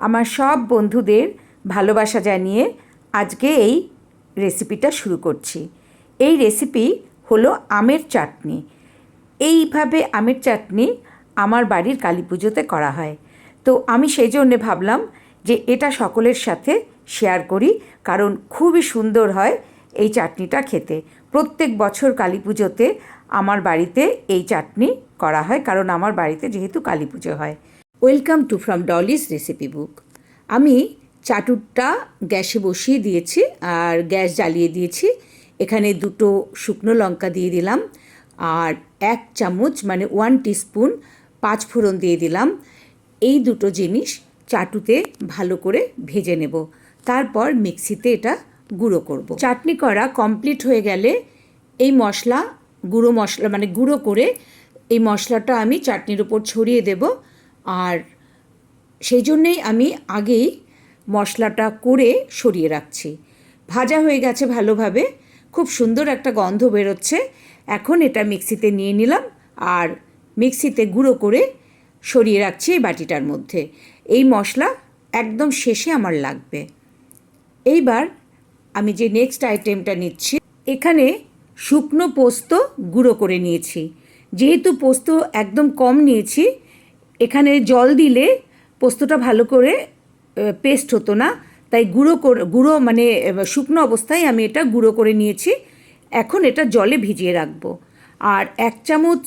আমার সব বন্ধুদের ভালোবাসা জানিয়ে আজকে এই রেসিপিটা শুরু করছি। এই রেসিপি হলো আমের চাটনি। এইভাবে আমের চাটনি আমার বাড়ির কালী পুজোতে করা হয়। তো আমি সেই জন্যে ভাবলাম যে এটা সকলের সাথে শেয়ার করি, কারণ খুবই সুন্দর হয় এই চাটনিটা খেতে। প্রত্যেক বছর কালী পুজোতে আমার বাড়িতে এই চাটনি করা হয়, কারণ আমার বাড়িতে যেহেতু কালী পুজো হয়। Welcome to from Dolly's recipe book. আমি চাটুরটা গ্যাসে বসিয়ে দিয়েছি আর গ্যাস জ্বালিয়ে দিয়েছি। এখানে দুটো শুকনো লঙ্কা দিয়ে দিলাম আর এক চামচ মানে ওয়ান টিস্পুন পাঁচ ফোড়ন দিয়ে দিলাম। এই দুটো জিনিস চাটুতে ভালো করে ভেজে নেব। তারপর মিক্সিতে এটা গুঁড়ো করব। চাটনি করা কমপ্লিট হয়ে গেলে এই মশলা, গুঁড়ো মশলা মানে গুঁড়ো করে এই মশলাটা আমি চাটনির উপর ছড়িয়ে দেব। আর সেই জন্যেই আমি আগেই মশলাটা করে সরিয়ে রাখছি। ভাজা হয়ে গেছে ভালোভাবে। খুব সুন্দর একটা গন্ধ বেরোচ্ছে। এখন এটা মিক্সিতে নিয়ে নিলাম আর মিক্সিতে গুঁড়ো করে সরিয়ে রাখছি এই বাটিটার মধ্যে। এই মশলা একদম শেষে আমার লাগবে। এইবার আমি যে নেক্সট আইটেমটা নিচ্ছি, এখানে শুকনো পোস্ত গুঁড়ো করে নিয়েছি। যেহেতু পোস্ত একদম কম নিয়েছি এখানে জল দিলে পোস্তটা ভালো করে পেস্ট হতো না। তাই গুঁড়ো করে, গুঁড়ো মানে শুকনো অবস্থায় আমি এটা গুঁড়ো করে নিয়েছি। এখন এটা জলে ভিজিয়ে রাখব। আর এক চামচ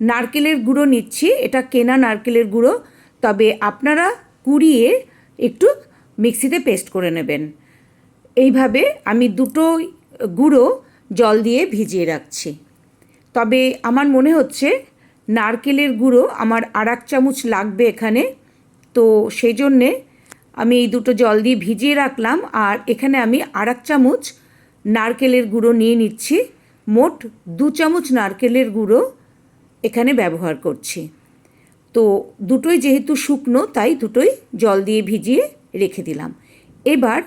নারকেলের গুঁড়ো নিচ্ছি। এটা কেনা নারকেলের গুঁড়ো। তবে আপনারা কুড়িয়ে একটু মিক্সিতে পেস্ট করে নেবেন। এইভাবে আমি দুটো গুঁড়ো জল দিয়ে ভিজিয়ে রাখছি। তবে আমার মনে হচ্ছে নারকেলের গুঁড়ো আমার আর এক চামচ লাগবে এখানে। তো সেই জন্যে আমি এই দুটো জল দিয়ে ভিজিয়ে রাখলাম আর এখানে আমি আর এক চামচ নারকেলের গুঁড়ো নিয়ে নিচ্ছি। মোট দু চামচ নারকেলের গুঁড়ো এখানে ব্যবহার করছি। তো দুটোই যেহেতু শুকনো, তাই দুটোই জল দিয়ে ভিজিয়ে রেখে দিলাম। এবার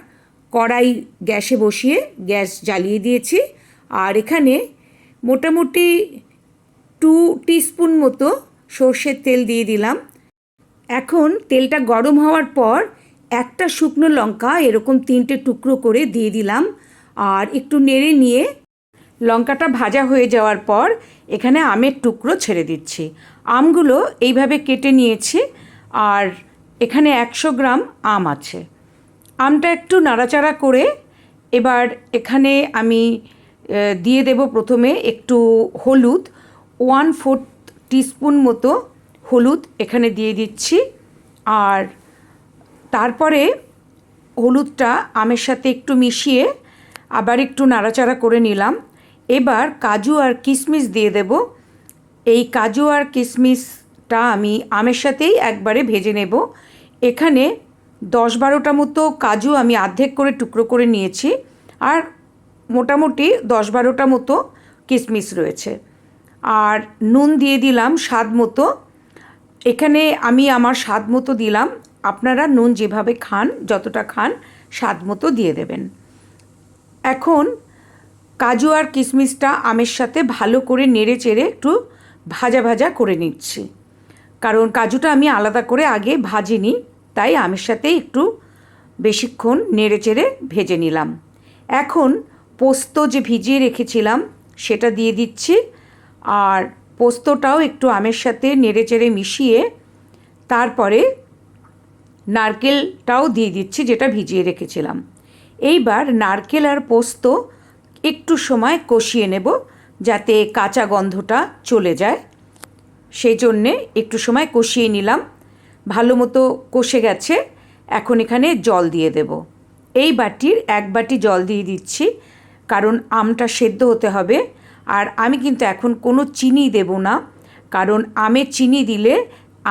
কড়াই গ্যাসে বসিয়ে গ্যাস জ্বালিয়ে দিয়েছি। আর এখানে মোটামুটি টু টিস্পুন মতো সর্ষের তেল দিয়ে দিলাম। এখন তেলটা গরম হওয়ার পর একটা শুকনো লঙ্কা এরকম তিনটে টুকরো করে দিয়ে দিলাম। আর একটু নেড়ে নিয়ে লঙ্কাটা ভাজা হয়ে যাওয়ার পর এখানে আমের টুকরো ছেড়ে দিচ্ছি। আমগুলো এইভাবে কেটে নিয়েছি আর এখানে একশো গ্রাম আম আছে। আমটা একটু নাড়াচাড়া করে এবার এখানে আমি দিয়ে দেব প্রথমে একটু হলুদ। ওয়ান ফোর্থ টিস্পুন মতো হলুদ এখানে দিয়ে দিচ্ছি। আর তারপরে হলুদটা আমের সাথে একটু মিশিয়ে আবার একটু নাড়াচাড়া করে নিলাম। এবার কাজু আর কিশমিশ দিয়ে দেব। এই কাজু আর কিশমিশটা আমি আমের সাথেই একবারে ভেজে নেব। এখানে দশ বারোটা মতো কাজু আমি অর্ধেক করে টুকরো করে নিয়েছি। আর মোটামুটি দশ বারোটা মতো কিশমিশ রয়েছে। আর নুন দিয়ে দিলাম স্বাদ মতো। এখানে আমি আমার স্বাদ মতো দিলাম। আপনারা নুন যেভাবে খান, যতটা খান, স্বাদ মতো দিয়ে দেবেন। এখন কাজু আর কিশমিশটা আমের সাথে ভালো করে নেড়ে চেড়ে একটু ভাজা ভাজা করে নিচ্ছি। কারণ কাজুটা আমি আলাদা করে আগে ভাজিনি, তাই আমের সাথে একটু বেশিক্ষণ নেড়ে চেড়ে ভেজে নিলাম। এখন পোস্ত যে ভিজিয়ে রেখেছিলাম, সেটা দিয়ে দিচ্ছি। আর পোস্তটাও একটু আমের সাথে নেড়ে চেড়ে মিশিয়ে তারপরে নারকেলটাও দিয়ে দিচ্ছি, যেটা ভিজিয়ে রেখেছিলাম। এইবার নারকেল আর পোস্ত একটু সময় কষিয়ে নেব যাতে কাঁচা গন্ধটা চলে যায়। সেই জন্যে একটু সময় কষিয়ে নিলাম। ভালো মতো কষে গেছে, এখন এখানে জল দিয়ে দেব। এই বাটির এক বাটি জল দিয়ে দিচ্ছি, কারণ আমটা সেদ্ধ হতে হবে। আর আমি কিন্তু এখন কোনো চিনি দেব না, কারণ আমে চিনি দিলে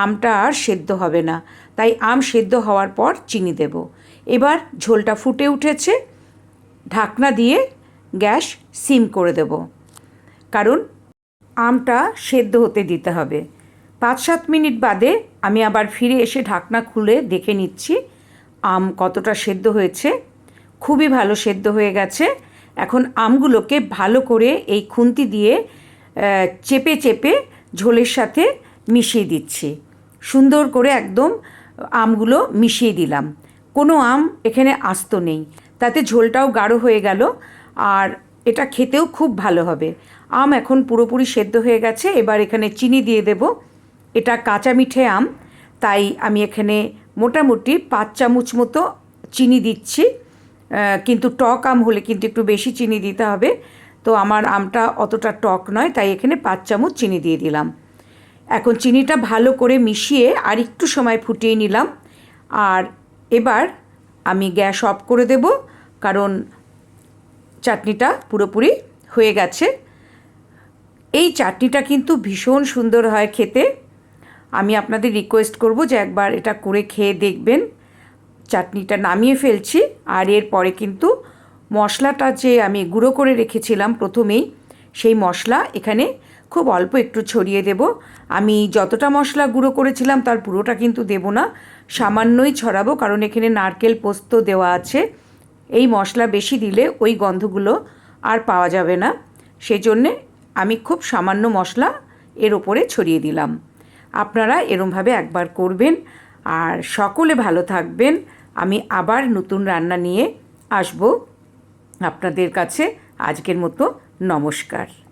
আমটা আর সেদ্ধ হবে না। তাই আম সেদ্ধ হওয়ার পর চিনি দেব। এবার ঝোলটা ফুটে উঠেছে, ঢাকনা দিয়ে গ্যাস সিম করে দেব। কারণ আমটা সেদ্ধ হতে দিতে হবে। পাঁচ সাত মিনিট বাদে আমি আবার ফিরে এসে ঢাকনা খুলে দেখে নিচ্ছি, আম কতটা সেদ্ধ হয়েছে। খুবই ভালো সেদ্ধ হয়ে গেছে। এখন আমগুলোকে ভালো করে এই খুন্তি দিয়ে চেপে চেপে ঝোলের সাথে মিশিয়ে দিচ্ছি। সুন্দর করে একদম আমগুলো মিশিয়ে দিলাম। কোনো আম এখানে আস্ত নেই। তাতে ঝোলটাও গাঢ় হয়ে গেল আর এটা খেতেও খুব ভালো হবে। আম এখন পুরোপুরি সেদ্ধ হয়ে গেছে। এবার এখানে চিনি দিয়ে দেব। এটা কাঁচা মিঠে আম, তাই আমি এখানে মোটামুটি পাঁচ চামচ মতো চিনি দিচ্ছি। কিন্তু টক আম হলে কিন্তু একটু বেশি চিনি দিতে হবে। তো আমার আমটা অতটা টক নয়, তাই এখানে পাঁচ চামচ চিনি দিয়ে দিলাম। এখন চিনিটা ভালো করে মিশিয়ে আর একটু সময় ফুটিয়ে নিলাম। আর এবার আমি গ্যাস অফ করে দেব, কারণ চাটনিটা পুরোপুরি হয়ে গেছে। এই চাটনিটা কিন্তু ভীষণ সুন্দর হয় খেতে। আমি আপনাদের রিকোয়েস্ট করব যে একবার এটা করে খেয়ে দেখবেন। চাটনিটা নামিয়ে ফেলছি, আর এরপরে কিন্তু মশলাটা যে আমি গুঁড়ো করে রেখেছিলাম প্রথমেই, সেই মশলা এখানে খুব অল্প একটু ছড়িয়ে দেব। আমি যতটা মশলা গুঁড়ো করেছিলাম তার পুরোটা কিন্তু দেব না, সামান্যই ছড়াবো, কারণ এখানে নারকেল পোস্ত দেওয়া আছে। এই মশলা বেশি দিলে ওই গন্ধগুলো আর পাওয়া যাবে না। সেই জন্যে আমি খুব সামান্য মশলা এর ওপরে ছড়িয়ে দিলাম। আপনারা এরমভাবে একবার করবেন। আর সকলে ভালো থাকবেন। আমি আবার নতুন রান্না নিয়ে আসব। আপনাদের কাছে আজকের মতো নমস্কার।